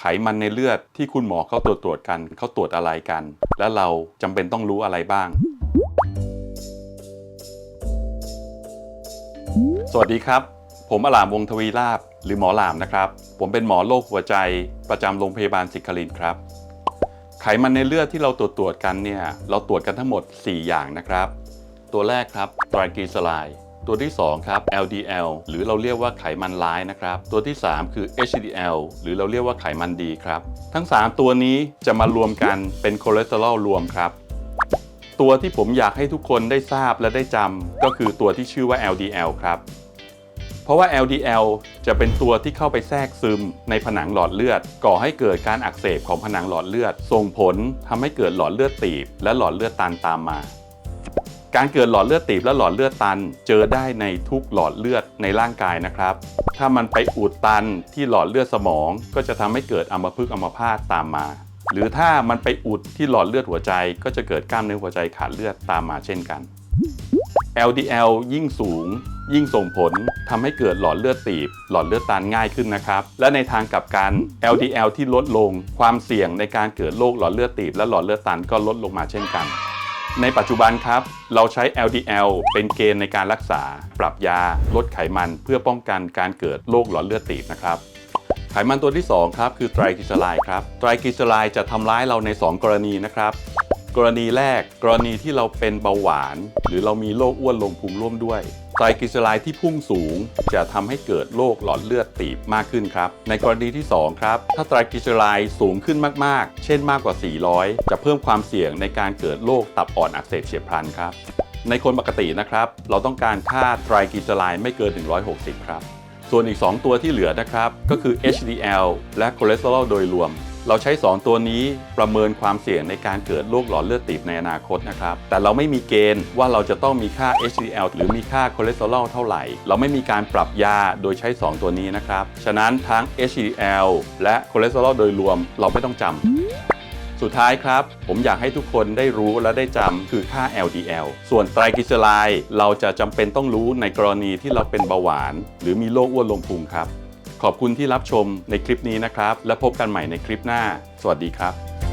ไขมันในเลือดที่คุณหมอเขาตรวจตรวจกันเขาตรวจอะไรกัน และเราจำเป็นต้องรู้อะไรบ้าง สวัสดีครับ ผมอลามวงทวีลาบหรือหมอหลามนะครับ ผมเป็นหมอโรคหัวใจประจำโรงพยาบาลศิครินครับ ไขมันในเลือดที่เราตรวจตรวจกันเนี่ยเราตรวจกันทั้งหมด 4 อย่างนะครับ ตัวแรกครับไตรกลีเซอไรด์ ตัวที่ 2 ครับ LDL หรือเราเรียกว่าไขมันร้ายนะครับ ตัวที่ 3 คือ HDL หรือเราเรียกว่าไขมันดีครับ ทั้ง 3 ตัวนี้จะมารวมกันเป็นคอเลสเตอรอลรวมครับ ตัวที่ผมอยากให้ทุกคนได้ทราบและได้จำก็คือตัวที่ชื่อว่า LDL ครับ เพราะว่า LDL จะเป็นตัวที่เข้าไปแทรกซึมในผนังหลอดเลือด ก่อให้เกิดการอักเสบของผนังหลอดเลือด ส่งผลทำให้เกิดหลอดเลือดตีบ และหลอดเลือดตันตามมา การเกิดหลอดเลือดตีบและหลอดเลือดตัน เจอได้ในทุกหลอดเลือดในร่างกายนะครับ ถ้ามันไปอุดตันที่หลอดเลือดสมอง ก็จะทำให้เกิดอัมพฤกษ์อัมพาตตามมา หรือถ้ามันไปอุดที่หลอดเลือดหัวใจ ก็จะเกิดกล้ามเนื้อหัวใจขาดเลือดตามมาเช่นกัน LDL ยิ่งสูง ยิ่งส่งผลทำให้เกิดหลอดเลือดตีบ หลอดเลือดตันง่ายขึ้นนะครับ และในทางกลับกัน LDL ที่ลดลง ความเสี่ยงในการเกิดโรคหลอดเลือดตีบ และหลอดเลือดตันก็ลดลงมาเช่นกัน ในปัจจุบันครับ เราใช้ LDL เป็นเกณฑ์ในการรักษา ปรับยา ลดไขมันเพื่อป้องกันการเกิดโรคหลอดเลือดตีบนะครับไขมันตัวที่ 2 ครับคือไตรกลีเซอไรด์ครับไตรกลีเซอไรด์จะทำร้ายเราใน 2 กรณีนะครับ กรณีแรกกรณีที่เราเป็นเบาหวาน หรือเรามีโรคอ้วนลงพุงร่วมด้วย ไตรกลีเซอไรด์ที่พุ่งสูง จะทำให้เกิดโรคหลอดเลือดตีบมากขึ้นครับ ในกรณีที่ 2 ครับ ถ้าไตรกลีเซอไรด์สูงขึ้นมากๆ เช่นมากกว่า 400 จะเพิ่มความเสี่ยงในการเกิดโรคตับอ่อนอักเสบเฉียบพลันครับ ในคนปกตินะครับ เราต้องการค่าไตรกลีเซอไรด์ไม่เกิน 160 ครับ ส่วนอีก 2 ตัวที่เหลือนะครับ ก็คือ HDL และคอเลสเตอรอลโดยรวม เราใช้ 2 ตัวนี้ประเมินความเสี่ยงในการเกิดโรคหลอดเลือดตีบในอนาคตนะครับ แต่เราไม่มีเกณฑ์ว่าเราจะต้องมีค่า HDL หรือมีค่าคอเลสเตอรอลเท่าไหร่ เราไม่มีการปรับยาโดยใช้ 2 ตัวนี้นะครับ ฉะนั้นทั้ง HDL และคอเลสเตอรอลโดยรวมเราไม่ต้องจำสุดท้ายครับ ผมอยากให้ทุกคนได้รู้และได้จำคือค่า LDL ส่วนไตรกลีเซอไรด์เราจะจำเป็นต้องรู้ในกรณีที่เราเป็นเบาหวาน หรือมีโรคอ้วนลงพุงครับ ขอบคุณที่รับชมในคลิปนี้นะครับ และพบกันใหม่ในคลิปหน้า สวัสดีครับ